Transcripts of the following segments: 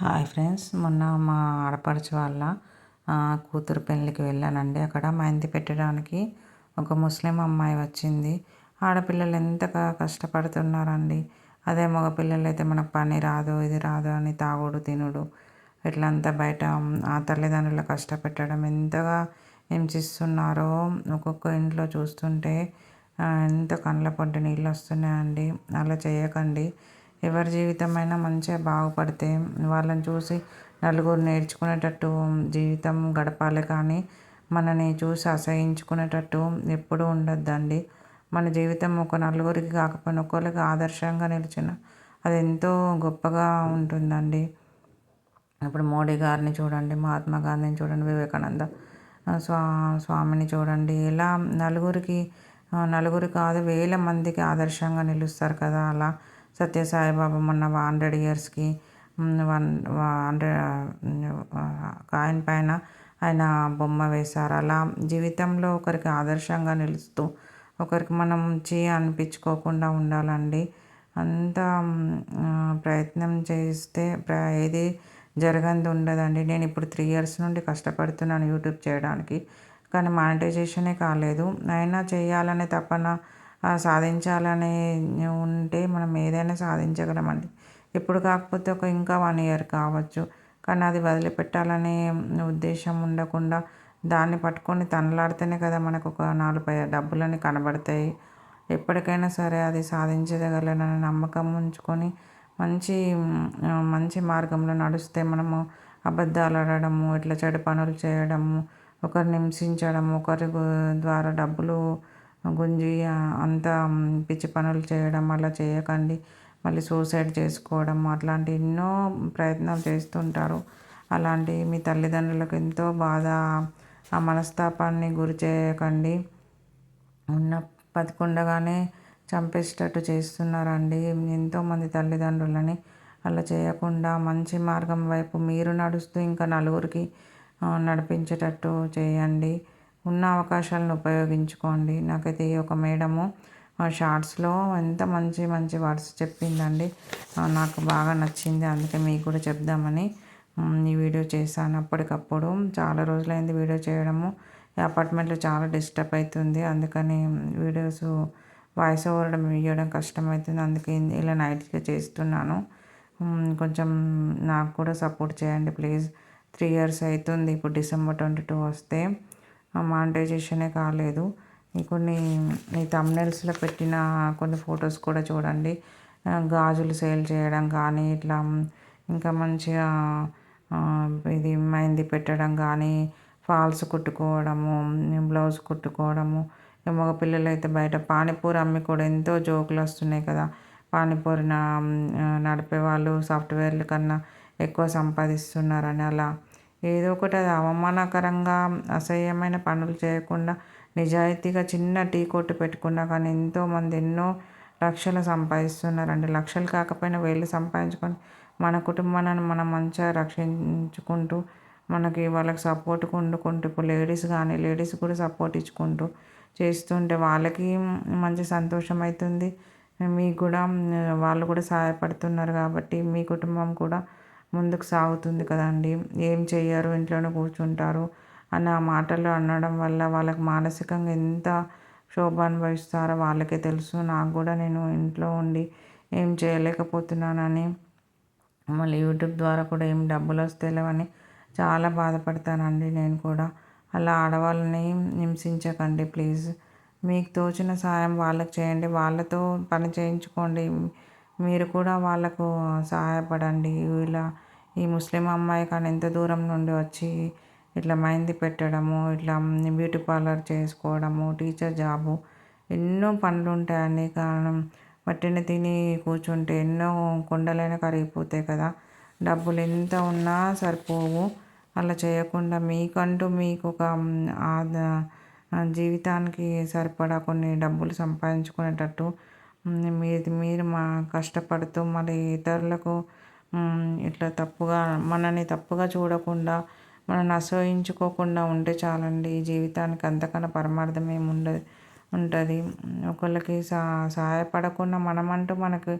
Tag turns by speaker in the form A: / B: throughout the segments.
A: Hi friends మొన్న మా ఆడపడుచు వాళ్ళ కూతురు పెళ్ళికి వెళ్ళానండి. అక్కడ మెహందీ పెట్టడానికి ఒక ముస్లిం అమ్మాయి వచ్చింది. ఆడపిల్లలు ఎంతగా కష్టపడుతున్నారండి. అదే మగపిల్లలు అయితే మనకు పని రాదు ఇది రాదు అని తాగుడు తినుడు. ఇట్లంతా బయట ఆ తల్లిదండ్రులు కష్టపెట్టడం ఎంతగా హింసిస్తున్నారో ఒక్కొక్క ఇంట్లో చూస్తుంటే ఎంత కళ్ళ పొంటి నీళ్ళు వస్తున్నాయండి. అలా చేయకండి. ఎవరి జీవితమైనా మంచిగా బాగుపడితే వాళ్ళని చూసి నలుగురు నేర్చుకునేటట్టు జీవితం గడపాలి. కానీ మనని చూసి అసహించుకునేటట్టు ఎప్పుడూ ఉండొద్దండి. మన జీవితం ఒక నలుగురికి కాకపోయినా ఒకరికి ఆదర్శంగా నిలిచిన అది ఎంతో గొప్పగా ఉంటుందండి. ఇప్పుడు మోడీ గారిని చూడండి మహాత్మా గాంధీని చూడండి వివేకానంద స్వా స్వామిని చూడండి. ఇలా నలుగురికి నలుగురు కాదు వేల మందికి ఆదర్శంగా నిలుస్తారు కదా. అలా సత్యసాయిబాబా మొన్న హండ్రెడ్ ఇయర్స్కి వన్ హండ్రెడ్ కాయిన్ పైన ఆయన బొమ్మ వేశారు. అలా జీవితంలో ఒకరికి ఆదర్శంగా నిలుస్తూ ఒకరికి మనం చీ అనిపించుకోకుండా ఉండాలండి. అంత ప్రయత్నం చేస్తే ఏది జరగంది ఉండదండి. నేను ఇప్పుడు త్రీ ఇయర్స్ నుండి కష్టపడుతున్నాను యూట్యూబ్ చేయడానికి. కానీ మానిటైజేషనే కాలేదు. అయినా చేయాలనే తపన సాధించాలని ఉంటే మనం ఏదైనా సాధించగలమండి. ఇప్పుడు కాకపోతే ఒక ఇంకా వన్ ఇయర్ కావచ్చు. కానీ అది వదిలిపెట్టాలనే ఉద్దేశం ఉండకుండా దాన్ని పట్టుకొని తనలాడితేనే కదా మనకు ఒక నాలుగు డబ్బులని కనబడతాయి. ఎప్పటికైనా సరే అది సాధించగలనని నమ్మకం ఉంచుకొని మంచి మంచి మార్గంలో నడుస్తే మనము అబద్ధాలు ఆడడము ఇట్లా చెడు పనులు చేయడము ఒకరిని హింసించడము ఒకరి ద్వారా డబ్బులు గుంజి అంతా పిచ్చి పనులు చేయడం అలా చేయకండి. మళ్ళీ సూసైడ్ చేసుకోవడం అట్లాంటి ఎన్నో ప్రయత్నాలు చేస్తుంటారు. అలాంటి మీ తల్లిదండ్రులకు ఎంతో బాధ ఆ మనస్తాపాన్ని గురి చేయకండి. ఉన్న బతికుండగానే చంపేసేటట్టు చేస్తున్నారండి. ఎంతోమంది తల్లిదండ్రులని అలా చేయకుండా మంచి మార్గం వైపు మీరు నడుస్తూ ఇంకా నలుగురికి నడిపించేటట్టు చేయండి. ఉన్న అవకాశాలను ఉపయోగించుకోండి. నాకైతే ఈ ఒక మేడము షార్ట్స్లో ఎంత మంచి మంచి వర్డ్స్ చెప్పిందండి. నాకు బాగా నచ్చింది. అందుకే మీకు కూడా చెప్దామని ఈ వీడియో చేశాను. అప్పటికప్పుడు చాలా రోజులైంది వీడియో చేయడము. ఈ అపార్ట్మెంట్లో చాలా డిస్టర్బ్ అవుతుంది అందుకని వీడియోస్ వాయిస్ ఓవర్ ఇవ్వడం కష్టమవుతుంది. అందుకే ఇలా నైట్గా చేస్తున్నాను. కొంచెం నాకు కూడా సపోర్ట్ చేయండి ప్లీజ్. త్రీ ఇయర్స్ అవుతుంది. ఇప్పుడు డిసెంబర్ ట్వంటీ టూ వస్తే మానిటైజేషనే కాలేదు. కొన్ని ఈ తమ్నెల్స్లో పెట్టిన కొన్ని ఫొటోస్ కూడా చూడండి. గాజులు సేల్ చేయడం కానీ ఇట్లా ఇంకా మంచిగా ఇది మెహందీ పెట్టడం కానీ ఫాల్స్ కుట్టుకోవడము బ్లౌజ్ కుట్టుకోవడము. మగ పిల్లలు అయితే బయట పానీపూరి అమ్మి కూడా ఎంతో జోకులు వస్తున్నాయి కదా. పానీపూరి నడిపే వాళ్ళు సాఫ్ట్వేర్ల కన్నా ఎక్కువ సంపాదిస్తున్నారని అలా ఏదో ఒకటి అది అవమానకరంగా అసహ్యమైన పనులు చేయకుండా నిజాయితీగా చిన్న టీ కొట్టు పెట్టుకున్నా కానీ ఎంతోమంది ఎన్నో లక్షలు సంపాదిస్తున్నారండి లక్షలు కాకపోయినా వేలు సంపాదించుకొని మన కుటుంబాన్ని మనం మంచిగా రక్షించుకుంటూ మనకి వాళ్ళకి సపోర్ట్గా వండుకుంటూ ఇప్పుడు లేడీస్ కానీ లేడీస్ కూడా సపోర్ట్ ఇచ్చుకుంటూ చేస్తుంటే వాళ్ళకి మంచి సంతోషం అవుతుంది. మీకు కూడా వాళ్ళు కూడా సహాయపడుతున్నారు కాబట్టి మీ కుటుంబం కూడా ముందుకు సాగుతుంది కదండి. ఏం చెయ్యరు? ఇంట్లోనే కూర్చుంటారు అని ఆ మాటలు అనడం వల్ల వాళ్ళకి మానసికంగా ఎంత క్షోభ అనుభవిస్తారో వాళ్ళకే తెలుసు. నాకు కూడా నేను ఇంట్లో ఉండి ఏం చేయలేకపోతున్నానని మళ్ళీ యూట్యూబ్ ద్వారా కూడా ఏం డబ్బులు వస్తేలేవని చాలా బాధపడతానండి నేను కూడా. అలా ఆడవాళ్ళని హింసించకండి ప్లీజ్. మీకు తోచిన సాయం వాళ్ళకి చేయండి. వాళ్ళతో పని చేయించుకోండి. మీరు కూడా వాళ్ళకు సహాయపడండి. ఇలా ఈ ముస్లిం అమ్మాయి కానీ ఎంత దూరం నుండి వచ్చి ఇట్లా మెహందీ పెట్టడము ఇట్లా బ్యూటీ పార్లర్ చేసుకోవడము టీచర్ జాబు ఎన్నో పనులు ఉంటాయండి కారణం మట్టిని తిని కూర్చుంటే ఎన్నో కొండలైనా కరిగిపోతాయి కదా. డబ్బులు ఎంత ఉన్నా సరిపోవు. అలా చేయకుండా మీకంటూ మీకు ఒక జీవితానికి సరిపడా కొన్ని డబ్బులు సంపాదించుకునేటట్టు మీది మీరు మా కష్టపడుతూ మరి ఇతరులకు ఇట్లా తప్పుగా మనని తప్పుగా చూడకుండా మనల్ని అసహించుకోకుండా ఉంటే చాలండి. జీవితానికి అంతకన్నా పరమార్థం ఏమి ఉండదు ఉంటుంది. ఒకళ్ళకి సా సహాయపడకుండా మనమంటూ మనకు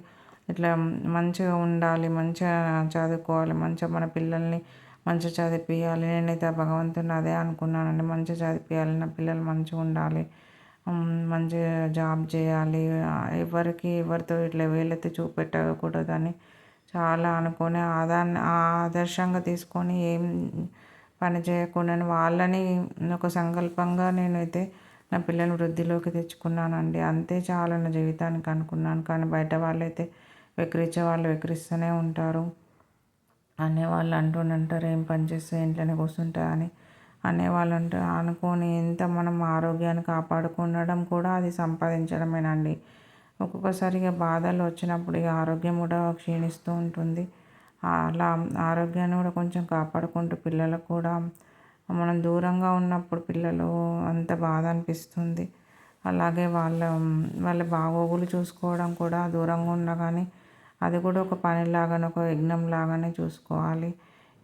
A: ఇట్లా మంచిగా ఉండాలి మంచిగా చదువుకోవాలి మంచిగా మన పిల్లల్ని మంచిగా చదివిపియాలి. నేనైతే భగవంతుని అదే అనుకున్నానండి. మంచిగా చదివిపియాలి. నా పిల్లలు మంచిగా ఉండాలి. మంచిగా జాబ్ చేయాలి. ఎవరికి ఎవరితో ఇట్లా వేలెత్తి చూపెట్టకూడదని చాలా అనుకొని ఆదాన్ని ఆదర్శంగా తీసుకొని ఏం పని చేయకుండా వాళ్ళని ఒక సంకల్పంగా నేనైతే నా పిల్లల వృద్ధిలోకి తెచ్చుకున్నానండి. అంతే చాలా నా జీవితానికి అనుకున్నాను. కానీ బయట వాళ్ళైతే వెక్కిరించే వాళ్ళు వెక్కిరిస్తూనే ఉంటారు. అనేవాళ్ళు అంటుంటారు ఏం పని చేస్తే ఇంట్లోనే కూర్చుంటా అని. అనేవాళ్ళు అంటే అనుకొని ఎంత మనం ఆరోగ్యాన్ని కాపాడుకుండడం కూడా అది సంపాదించడమేనండి. ఒక్కొక్కసారిగా బాధలు వచ్చినప్పుడు ఇక ఆరోగ్యం కూడా క్షీణిస్తూ ఉంటుంది. అలా ఆరోగ్యాన్ని కూడా కొంచెం కాపాడుకుంటూ పిల్లలకు కూడా మనం దూరంగా ఉన్నప్పుడు పిల్లలు అంత బాధ అనిపిస్తుంది. అలాగే వాళ్ళ వాళ్ళ బాగోగులు చూసుకోవడం కూడా దూరంగా ఉన్నా కానీ అది కూడా ఒక పనిలాగానే ఒక యజ్ఞం లాగానే చూసుకోవాలి.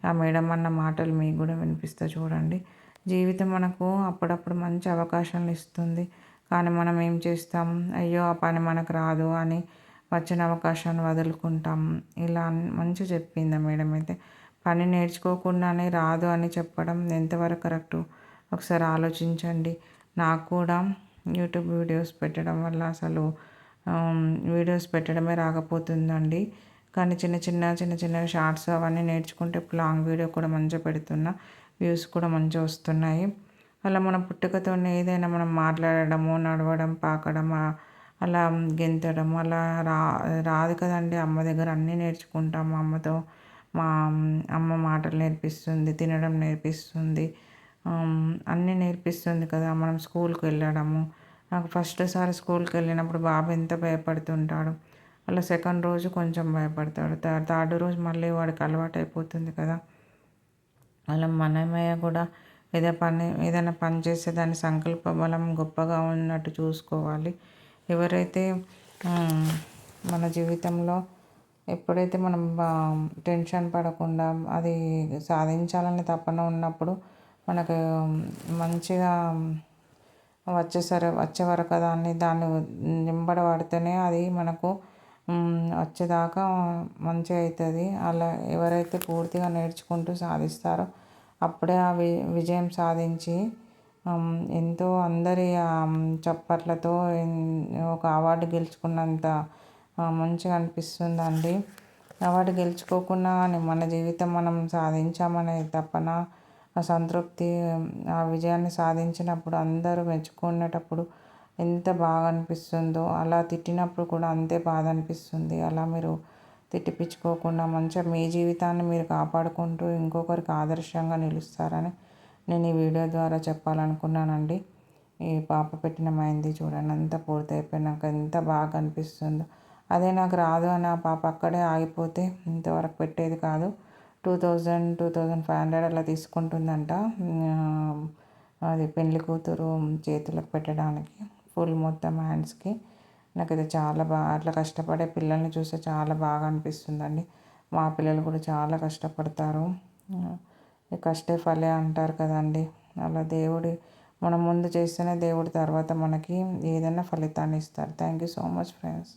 A: ఆ మేడం అన్న మాటలు మీకు కూడా వినిపిస్తా చూడండి. జీవితం మనకు అప్పుడప్పుడు మంచి అవకాశాలు ఇస్తుంది. కానీ మనం ఏం చేస్తాం? అయ్యో ఆ పని మనకు రాదు అని వచ్చిన అవకాశాన్ని వదులుకుంటాం. ఇలా మంచిగా చెప్పింది మేడం అయితే. పని నేర్చుకోకుండానే రాదు అని చెప్పడం ఎంతవరకు కరెక్టు? ఒకసారి ఆలోచించండి. నాకు కూడా యూట్యూబ్ వీడియోస్ పెట్టడం వల్ల అసలు వీడియోస్ పెట్టడమే రాకపోతుందండి. కానీ చిన్న చిన్న చిన్న చిన్న షార్ట్స్ అవన్నీ నేర్చుకుంటే ఇప్పుడు లాంగ్ వీడియో కూడా మంచిగా పెడుతున్నా. వ్యూస్ కూడా మంచిగా వస్తున్నాయి. అలా మన పుట్టుకతో ఏదైనా మనం మాట్లాడడము నడవడం పాకడం అలా గెంతడం అలా రా రాదు కదండి. అమ్మ దగ్గర అన్నీ నేర్చుకుంటాం. అమ్మతో మా అమ్మ మాటలు నేర్పిస్తుంది తినడం నేర్పిస్తుంది. అన్నీ నేర్పిస్తుంది కదా. మనం స్కూల్కి వెళ్ళడము. నాకు ఫస్ట్ సారి స్కూల్కి వెళ్ళినప్పుడు బాబు ఎంత భయపడుతుంటాడు. అలా సెకండ్ రోజు కొంచెం భయపడతాడు. థర్డ్ రోజు మళ్ళీ వాడికి అలవాటు అయిపోతుంది కదా. అలా మనమయ్య కూడా ఏదో పని ఏదైనా పని చేసే దాని సంకల్ప బలం గొప్పగా ఉన్నట్టు చూసుకోవాలి. ఎవరైతే మన జీవితంలో ఎప్పుడైతే మనం టెన్షన్ పడకుండా అది సాధించాలని తపన ఉన్నప్పుడు మనకు మంచిగా వచ్చేసరి వచ్చే వరకు దాన్ని దాన్ని నింబడబడితేనే అది మనకు వచ్చేదాకా మంచిగా అవుతుంది అలా ఎవరైతే పూర్తిగా నేర్చుకుంటూ సాధిస్తారో అప్పుడే ఆ వి విజయం సాధించి ఎంతో అందరి చప్పట్లతో ఒక అవార్డు గెలుచుకున్నంత మంచిగా అనిపిస్తుందండి. అవార్డు గెలుచుకోకున్నా కానీ మన జీవితం మనం సాధించామనే తపన ఆ సంతృప్తి ఆ విజయాన్ని సాధించినప్పుడు అందరూ మెచ్చుకునేటప్పుడు ఎంత బాగా అనిపిస్తుందో అలా తిట్టినప్పుడు కూడా అంతే బాధ అనిపిస్తుంది అలా మీరు తిట్టిపించుకోకుండా మంచిగా మీ జీవితాన్ని మీరు కాపాడుకుంటూ ఇంకొకరికి ఆదర్శంగా నిలుస్తారని నేను ఈ వీడియో ద్వారా చెప్పాలనుకున్నానండి. ఈ పాప పెట్టిన మైంది చూడండి అంతా పూర్తి అయిపోయినాక ఎంత బాగా అనిపిస్తుందో అదే నాకు రాదు అని ఆ పాప అక్కడే ఆగిపోతే ఇంతవరకు పెట్టేది కాదు. Two thousand two thousand five hundred అలా తీసుకుంటుందంట. అది పెళ్ళి కూతురు చేతులకు పెట్టడానికి. ఫుల్ మొత్తం హ్యాండ్స్కి నాకైతే చాలా బాగా అట్లా కష్టపడే పిల్లల్ని చూస్తే చాలా బాగా అనిపిస్తుందండి. మా పిల్లలు కూడా చాలా కష్టపడతారు. కష్టే ఫలే అంటారు కదండి. అలా దేవుడి మనం ముందు చేస్తేనే దేవుడి తర్వాత మనకి ఏదైనా ఫలితాన్ని ఇస్తారు. Thank you so much friends